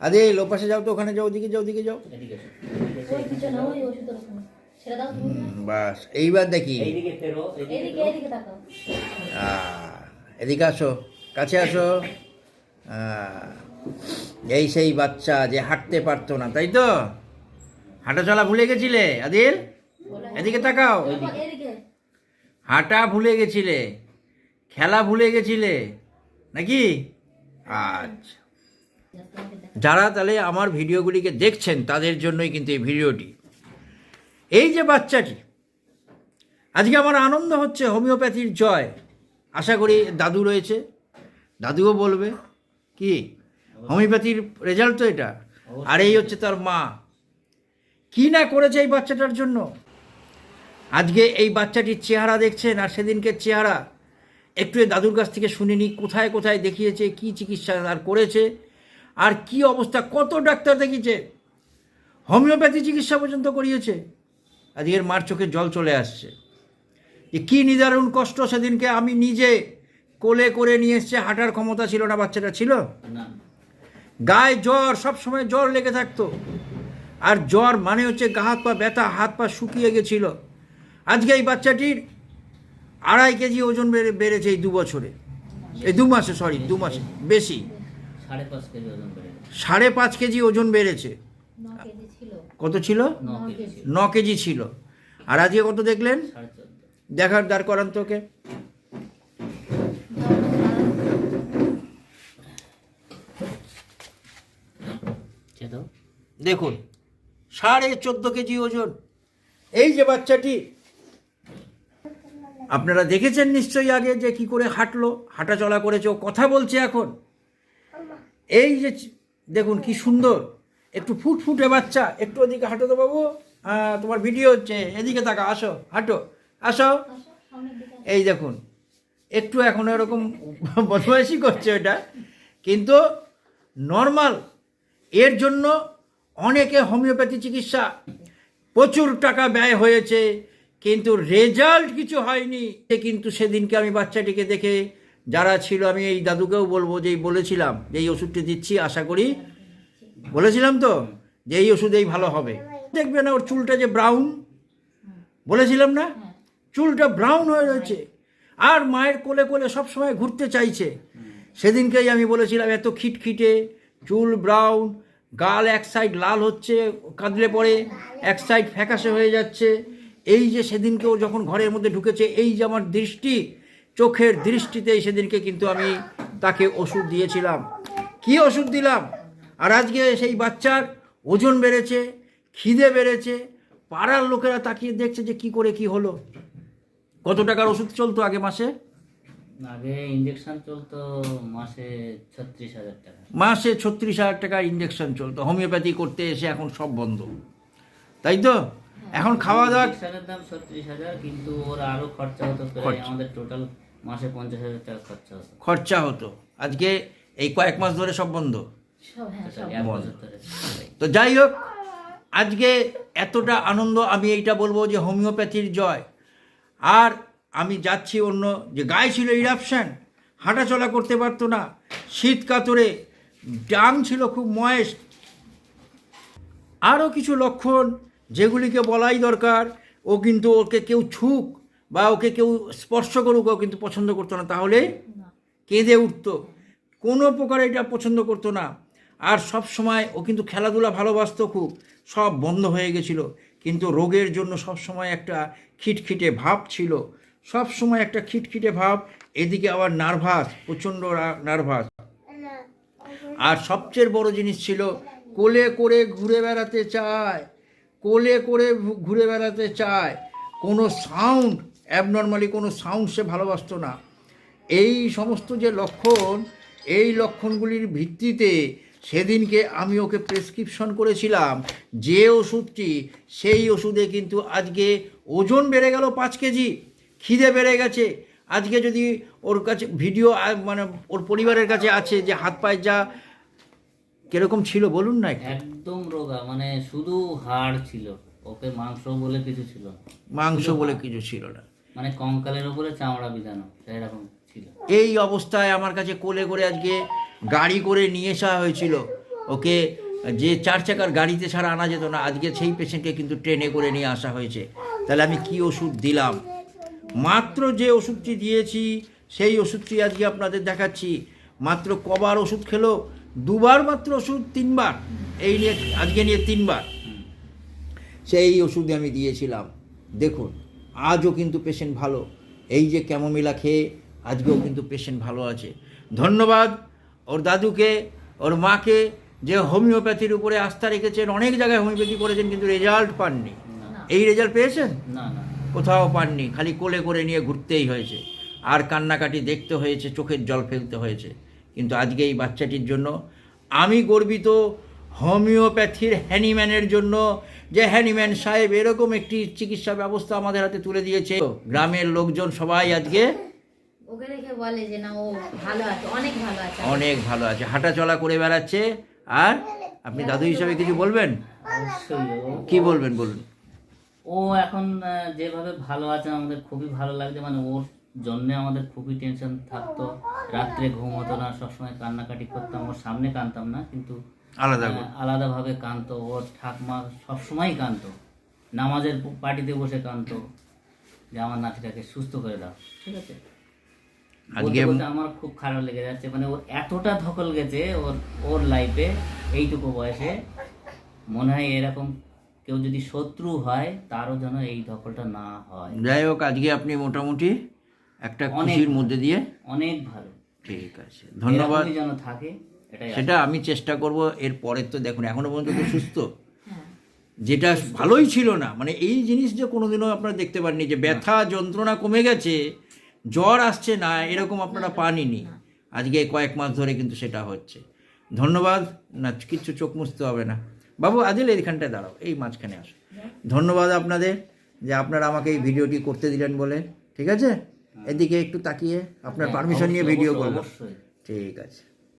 আরে লোপাশে যাও তো ওখানে যাও ওদিকে যাও ওদিকে যাও। বাস এইবার দেখি। এদিকে আসো কাছে আসো। এই সেই বাচ্চা যে হাঁটতে পারতো না তাই তো? হাঁটা চলা ভুলে গেছিলে আদিল? এদিকে তাকাও। হাঁটা ভুলে গেছিলে খেলা ভুলে গেছিলে নাকি? আচ্ছা। যারা তাহলে আমার ভিডিওগুলিকে দেখছেন, তাদের জন্যই কিন্তু এই ভিডিওটি। এই যে বাচ্চাটি, আজকে আমার আনন্দ হচ্ছে হোমিওপ্যাথির জয়। আশা করি দাদু রয়েছে। দাদুও বলবে, কি? হোমিওপ্যাথির রেজাল্ট তো এটা। আর এই হচ্ছে তার মা। কি না করেছে এই বাচ্চাটার জন্য? আজকে এই বাচ্চাটির চেহারা দেখছেন, আর সেদিনকে চেহারা। একটু দাদুর কাছ থেকে শুনিনি, কোথায় কোথায় দেখিয়েছে, কি চিকিৎসা তার করেছে আর কি অবস্থা? কত ডাক্তার দেখিয়েছে? হোমিওপ্যাথি চিকিৎসা পর্যন্ত করিয়েছে। আজকের মার চোখে জল চলে আসছে। যে কী নিদারুণ কষ্ট সেদিনকে আমি নিজে কোলে করে নিয়ে এসছে হাঁটার ক্ষমতা ছিল না বাচ্চাটা ছিল? না। গায়ে জ্বর সব সময় জ্বর লেগে থাকতো। আর জ্বর মানে হচ্ছে গা হাত পা ব্যথা হাত পা শুকিয়ে গেছিল। আজকে এই বাচ্চাটির আড়াই কেজি ওজন বেড়ে বেড়েছে এই দু বছরে। এই দু মাসে সরি দু মাসে বেশি। সাড়ে পাঁচ কেজি ওজন সাড়ে পাঁচ কেজি ওজন বেড়েছে। কত ছিল? ন কেজি। ছিল। ন কেজি ছিল। আর আজকে কত দেখলেন? দেখার দাঁড় করান তোকে দেখুন সাড়ে চোদ্দ কেজি ওজন। এই যে বাচ্চাটি আপনারা দেখেছেন নিশ্চয়ই আগে যে কি করে হাঁটলো হাঁটা চলা করেছে ও কথা বলছে এখন। এই যে দেখুন কি সুন্দর। একটু ফুটফুটে বাচ্চা, একটু ওদিকে হাঁটো তো বাবু। হ্যাঁ তোমার ভিডিও হচ্ছে, এদিকে তাকা আসো, হাঁটো, আসো। এই দেখুন, একটু এখন এরকম বদমাইশি করছে ওটা কিন্তু নর্মাল এর জন্য অনেকে হোমিওপ্যাথি চিকিৎসা প্রচুর টাকা ব্যয় হয়েছে, কিন্তু রেজাল্ট কিছু হয়নি। কিন্তু সেদিনকে আমি বাচ্চাটিকে দেখে যারা ছিল, আমি এই দাদুকেও বলব যে বলেছিলাম, যে এই ওষুধটি দিচ্ছি, আশা করি বলেছিলাম তো যে এই ওষুধেই ভালো হবে। দেখবে না ওর চুলটা যে ব্রাউন বলেছিলাম না? চুলটা ব্রাউন হয়ে রয়েছে। আর মায়ের কোলে কোলে সব সময় ঘুরতে চাইছে। সেদিনকেই আমি বলেছিলাম, এত খিটখিটে, চুল ব্রাউন গাল এক সাইড লাল হচ্ছে, কাঁদলে পরে এক সাইড ফ্যাকাশে হয়ে যাচ্ছে। এই যে সেদিনকে ও যখন ঘরের মধ্যে ঢুকেছে, এই যে আমার দৃষ্টি চোখের দৃষ্টিতে সেদিনকে কিন্তু আমি তাকে ওষুধ দিয়েছিলাম। কি ওষুধ দিলাম? আর আজকে সেই বাচ্চার ওজন বেড়েছে খিদে বেড়েছে পাড়ার লোকেরা তাকিয়ে দেখছে যে কি করে কি হলো। কত টাকার ওষুধ চলতো আগে মাসে? আগে ইঞ্জেকশন চলতো মাসে ছত্রিশ হাজার টাকা। মাসে ছত্রিশ হাজার টাকার ইঞ্জেকশন চলতো। হোমিওপ্যাথি করতে এসে এখন সব বন্ধ। তাই তো? এখন খাওয়া দাওয়া দাম ছত্রিশ হাজার কিন্তু ওর আরও খরচা হতো প্রায় আমাদের টোটাল মাসে পঞ্চাশ হাজার টাকা খরচা হতো। খরচা হতো। আজকে এই কয়েক মাস ধরে সব বন্ধ। সব হ্যাঁ তো যাই হোক আজকে এতটা আনন্দ আমি এইটা বলব যে হোমিওপ্যাথির জয়। আর আমি যাচ্ছি অন্য যে গায়ে ছিল ইরাপশান হাঁটা চলা করতে পারতো না। শীত কাতরে ডাং ছিল খুব ময়েস্ট। আরও কিছু লক্ষণ যেগুলিকে বলাই দরকার ও কিন্তু ওকে কেউ ছুক বা ওকে কেউ স্পর্শ করুক ও কিন্তু পছন্দ করতো না। তাহলে কেঁদে উঠতো। কোনো প্রকার এটা পছন্দ করতো না। আর সব সময় ও কিন্তু খেলাধুলা ভালোবাসতো খুব। সব বন্ধ হয়ে গেছিল। কিন্তু রোগের জন্য সব সময় একটা খিটখিটে ভাব ছিল। সব সময় একটা খিটখিটে ভাব এদিকে আবার নার্ভাস প্রচণ্ড নার্ভাস। আর সবচেয়ে বড় জিনিস ছিল কোলে করে ঘুরে বেড়াতে চায়। কোলে করে ঘুরে বেড়াতে চায়। কোনো সাউন্ড অ্যাবনর্মালি কোনো সাউন্ড সে ভালোবাসত না। এই সমস্ত যে লক্ষণ, এই লক্ষণগুলির ভিত্তিতে সেদিনকে আমি ওকে প্রেসক্রিপশন করেছিলাম। যে ওষুধটি, সেই ওষুধে কিন্তু আজকে ওজন বেড়ে গেল পাঁচ কেজি, খিদে বেড়ে গেছে। আজকে যদি ওর কাছে ভিডিও মানে ওর পরিবারের কাছে আছে যে হাত পায়ের যা কীরকম ছিল বলুন না একদম রোগা মানে শুধু হাড় ছিল ওকে মাংস বলে কিছু ছিল মাংস বলে কিছু ছিল না। মানে কঙ্কালের উপরে চামড়া বিধানো এরকম ছিল। এই অবস্থায় আমার কাছে কোলে করে আজকে গাড়ি করে নিয়ে আসা হয়েছিল। ওকে যে চার চাকার গাড়িতে ছাড়া আনা যেত না আজকে সেই পেশেন্টকে কিন্তু ট্রেনে করে নিয়ে আসা হয়েছে। তাহলে আমি কি ওষুধ দিলাম? মাত্র যে ওষুধটি দিয়েছি সেই ওষুধটি আজকে আপনাদের দেখাচ্ছি। মাত্র কবার ওষুধ খেলো দুবার মাত্র ওষুধ তিনবার। এই নিয়ে আজকে নিয়ে তিনবার। সেই ওষুধে আমি দিয়েছিলাম। দেখুন আজও কিন্তু পেশেন্ট ভালো। এই যে ক্যামোমিলা খেয়ে আজকেও কিন্তু পেশেন্ট ভালো আছে। ধন্যবাদ ওর দাদুকে ওর মাকে যে হোমিওপ্যাথির উপরে আস্থা রেখেছেন অনেক জায়গায় হোমিওপ্যাথি করেছেন কিন্তু রেজাল্ট পাননি। এই রেজাল্ট পেয়েছেন? না না। কোথাও পাননি খালি কোলে করে নিয়ে ঘুরতেই হয়েছে। আর কান্নাকাটি দেখতে হয়েছে চোখের জল ফেলতে হয়েছে। কিন্তু আজকে এই বাচ্চাটির জন্য আমি গর্বিত হোমিওপ্যাথির হ্যানিম্যানের জন্য যে হ্যানিম্যান সাহেব এরকম একটি চিকিৎসা ব্যবস্থা আমাদের হাতে তুলে দিয়েছে। গ্রামের লোকজন সবাই আজকে বলে ও অনেক ভালো আছে। অনেক হাঁটা চলা করে বেড়াচ্ছে। আর আপনি দাদু হিসাবে কিছু বলবেন? ও কি বলবেন বলুন? ও এখন যেভাবে ভালো আছে আমাদের খুবই ভালো লাগছে। মানে ওর জন্য আমাদের খুবই টেনশন থাকতো। রাত্রে ঘুম হতো না সবসময় কান্নাকাটি করতাম ওর সামনে কানতাম না কিন্তু আলাদা আলাদাভাবে কানতো। ওর ঠাকমা সবসময় কানতো। নামাজের পার্টিতে বসে কানতো যে আমার নাতিটাকে সুস্থ করে দাও ঠিক আছে? আজকে আমার খুব খারাপ লেগে যাচ্ছে। মানে ওর এতটা ধকল গেছে ওর ওর লাইফে এইটুকু বয়সে মনে হয় এরকম কেউ যদি শত্রু হয় তারও যেন এই ধকলটা না হয়। যাই হোক আজকে আপনি মোটামুটি একটা খুশির মধ্যে দিয়ে? অনেক ভালো। ঠিক আছে। ধন্যবাদ। যেন থাকে সেটা আমি চেষ্টা করব এর পরের তো দেখুন এখনও পর্যন্ত তো সুস্থ। হ্যাঁ। যেটা ভালোই ছিল না মানে এই জিনিস যে কোনোদিনও আপনারা দেখতে পাননি যে ব্যথা যন্ত্রণা কমে গেছে জ্বর আসছে না এরকম আপনারা পাননি। আজকে কয়েক মাস ধরে কিন্তু সেটা হচ্ছে। ধন্যবাদ। না কিচ্ছু চোখ মুছতে হবে না। বাবু আদিল এইখানটায় দাঁড়াও এই মাঝখানে আসো। ধন্যবাদ আপনাদের যে আপনারা আমাকে এই ভিডিওটি করতে দিলেন বলে ঠিক আছে? এদিকে একটু তাকিয়ে আপনার হ্যাঁ, পারমিশন নিয়ে ভিডিও করব ঠিক আছে।